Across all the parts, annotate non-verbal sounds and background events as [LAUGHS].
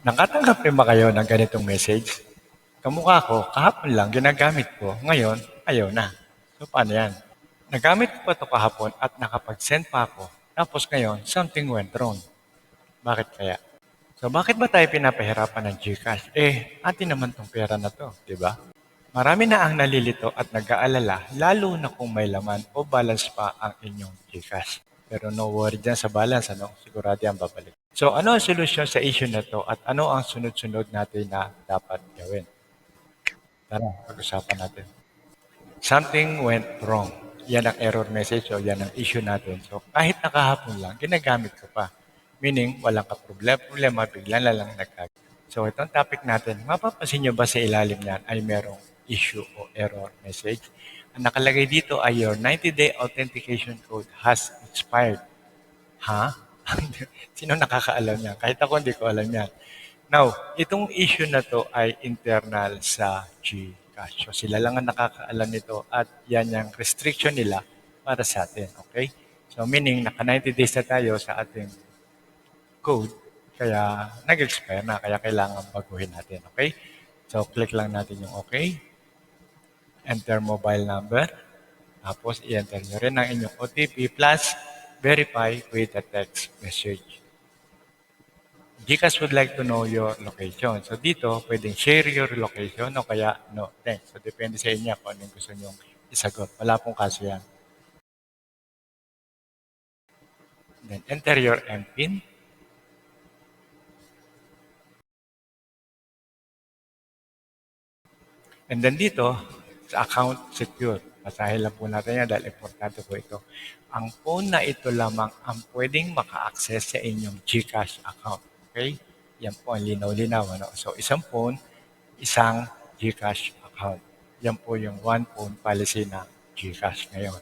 Nakatanggap rin ba kayo ng ganitong message? Kamukha ko, kahapon lang ginagamit ko, ngayon ayaw na. So paano yan? Nagamit ko pa ito kahapon at nakapag-send pa ako. Tapos ngayon, something went wrong. Bakit kaya? So bakit ba tayo pinapahirapan ng GCash? Eh, atin naman tong pera na to, di ba? Marami na ang nalilito at nag-aalala, lalo na kung may laman o balance pa ang inyong GCash. Pero no worry dyan sa balance, ano? Sigurado yan babalik. So ano ang solusyon sa issue na to at ano ang sunod-sunod natin na dapat gawin? Tara, pag-usapan natin. Something went wrong. Yan ang error message o yan ang issue natin. So kahit nakahapon lang, ginagamit ko pa. Meaning, walang ka problema, problema bigla na lang nagkag. So itong topic natin, mapapansin nyo ba sa ilalim niyan ay merong issue o error message? Ang nakalagay dito ay your 90-day authentication code has expired. Ha? [LAUGHS] Sino nakakaalam niyan? Kahit ako hindi ko alam yan. Now, itong issue na to ay internal sa GCash. So sila lang ang nakakaalam nito at yan yung restriction nila para sa atin. Okay? So meaning, naka 90 days na tayo sa ating code. Kaya nag-expire na. Kaya kailangan baguhin natin. Okay? So click lang natin yung okay. Enter mobile number. Tapos i-enter nyo rin ang inyong OTP plus verify with a text message. Gcash would like to know your location. So dito, pwedeng share your location o kaya no thanks. So depende sa inyo kung anong gusto nyo isagot. Wala pong kaso yan. Then enter your MPIN. And then dito, sa account secure. Basahin lang po natin yan dahil importante po ito. Ang phone na ito lamang ang pwedeng maka-access sa inyong GCash account. Okay? Yan po ang linaw-linaw. Ano? So, isang phone, isang GCash account. Yan po yung one phone policy na GCash ngayon.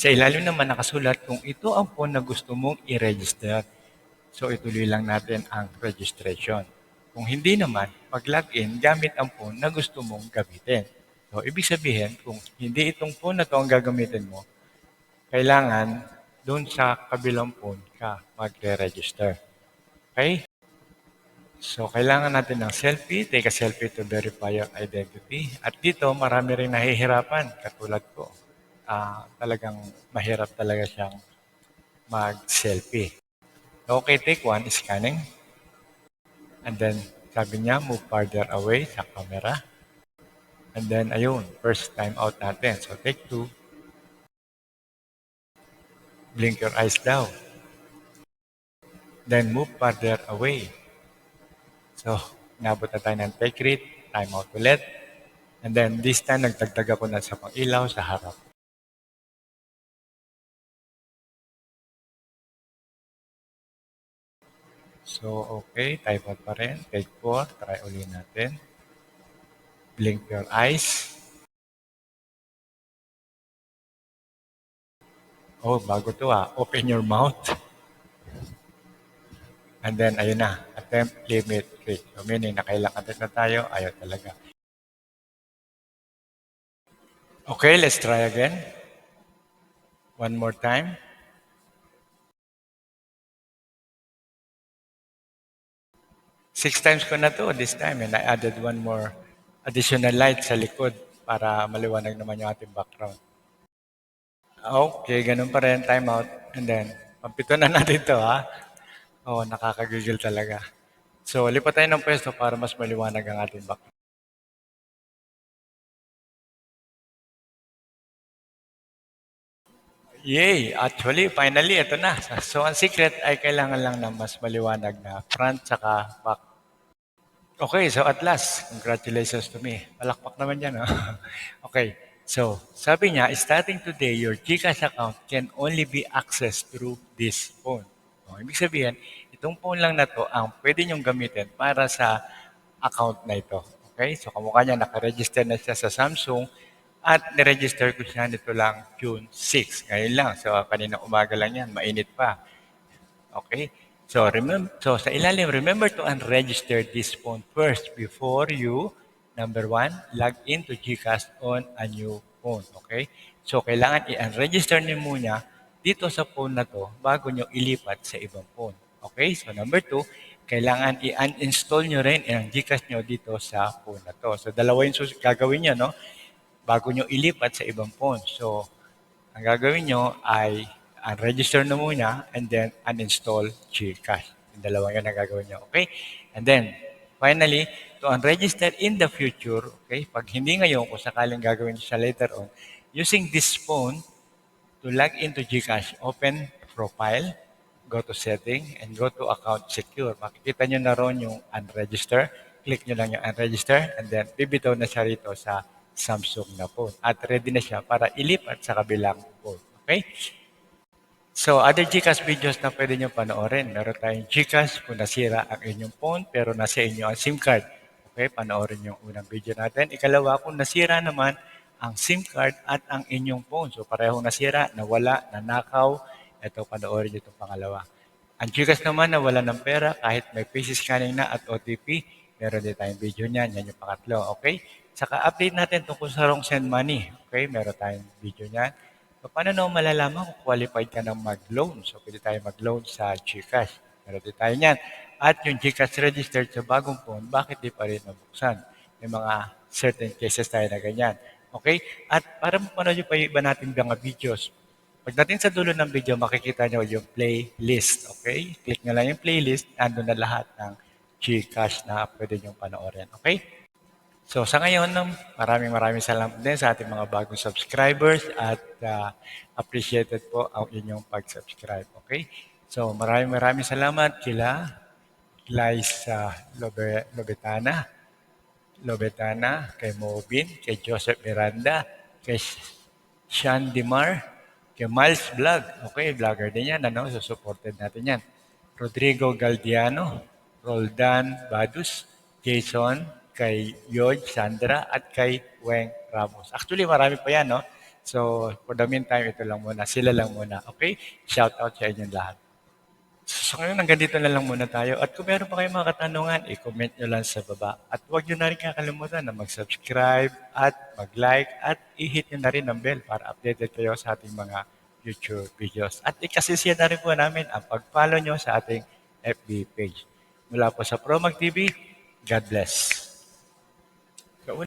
Sa ilalim naman nakasulat kung ito ang phone na gusto mong i-register. So, ituloy lang natin ang registration. Kung hindi naman, pag-login, gamit ang phone na gusto mong gamitin. So, ibig sabihin, kung hindi itong phone na to ang gagamitin mo, kailangan doon sa kabilang phone ka magre-register. Okay? So, kailangan natin ng selfie. Take a selfie to verify your identity. At dito, marami rin nahihirapan, katulad ko. Ah, talagang mahirap talaga siyang mag-selfie. Okay, take one, scanning. And then, sabi niya, move farther away sa camera. And then, ayun, first time out natin. So, take two. Blink your eyes daw. Then, move farther away. So, nabot na tayo ng take read, time out ulit. And then, this time, nagdagdag ako na sa pang-ilaw sa harap. So, okay, type out pa rin. Take 4, try uli natin. Blink your eyes. Oh, bago to ah. Open your mouth. And then, ayun na. Attempt, limit, click. So, meaning, nakailang attempt na tayo. Ayaw talaga. Okay, let's try again. One more time. Six times ko na to this time and I added one more additional light sa likod para maliwanag naman yung ating background. Okay, ganun pa rin, time out. And then, pampito na natin to ha. Oo, oh, nakakagigil talaga. So, lipat tayo ng pwesto para mas maliwanag ang ating background. Yay! Actually, finally, ito na. So, ang secret ay kailangan lang ng mas maliwanag na front saka back. Okay, so at last, congratulations to me. Palakpak naman yan, no? [LAUGHS] okay, so sabi niya, starting today, your GCash account can only be accessed through this phone. So, ibig sabihin, itong phone lang na to ang pwede niyong gamitin para sa account na ito. Okay, so kamukha niya, nakaregister na siya sa Samsung at niregister ko siya nito lang June 6. Ngayon lang, so kanina umaga lang yan, mainit pa. Okay? So, remember, so sa ilalim, remember to unregister this phone first before you, number one, log into GCash on a new phone. Okay? So, kailangan i-unregister niyo muna dito sa phone na to bago nyo ilipat sa ibang phone. Okay? So, number two, kailangan i-uninstall nyo rin ang Gcash nyo dito sa phone na to. So, dalawa yung sus- gagawin nyo, no? Bago nyo ilipat sa ibang phone. So, ang gagawin nyo ay unregister na muna and then uninstall Gcash. Yung dalawa yun ang gagawin nyo, okay? And then, finally, to unregister in the future, okay? Pag hindi ngayon, kung sakaling gagawin siya later on, using this phone, to log into Gcash, open profile, go to setting, and go to account secure. Makikita nyo na ron yung unregister. Click nyo lang yung unregister, and then bibitaw na siya rito sa Samsung na phone. At ready na siya para ilipat sa kabilang phone. Okay? So, other GCash videos na pwede nyo panoorin. Meron tayong GCash kung nasira ang inyong phone pero nasa inyo ang SIM card. Okay, panoorin yung unang video natin. Ikalawa, kung nasira naman ang SIM card at ang inyong phone. So, parehong nasira, nawala, nanakaw. Ito, panoorin nyo itong pangalawa. Ang GCash naman na wala ng pera, kahit may face scanning na at OTP, meron din tayong video niyan. Yan yung pangatlo, okay? Saka update natin tungkol sa wrong send money. Okay, meron tayong video niyan. So, paano naman malalaman kung qualified ka ng mag-loan? So, pwede tayo mag-loan sa GCash. Meron din niyan. At yung GCash registered sa bagong phone, bakit di pa rin nabuksan? May mga certain cases tayo na ganyan. Okay? At para mapanood nyo pa yung iba nating mga videos, pagdating sa dulo ng video, makikita nyo yung playlist. Okay? Click nyo lang yung playlist, andun na lahat ng GCash na pwede nyo panoorin. Okay? So sa ngayon, maraming maraming salamat din sa ating mga bagong subscribers at uh, appreciated po ang inyong pag-subscribe. Okay? So maraming maraming salamat kila Liza Lobe, Lobetana, Lobetana, kay Mobin, kay Joseph Miranda, kay Sean Dimar, kay Miles Vlog. Okay, vlogger din yan. Ano? So supported natin yan. Rodrigo Galdiano, Roldan Badus, Jason, kay Yod, Sandra, at kay Weng Ramos. Actually, marami pa yan, no? So, for the meantime, ito lang muna. Sila lang muna. Okay? Shout out sa inyong lahat. So, ngayon, hanggang dito na lang muna tayo. At kung meron pa kayong mga katanungan, i-comment nyo lang sa baba. At huwag nyo na rin kakalimutan na mag-subscribe at mag-like at i-hit nyo na rin ang bell para updated kayo sa ating mga future videos. At ikasisiya na rin po namin ang pag-follow nyo sa ating FB page. Mula po sa Promag TV, God bless.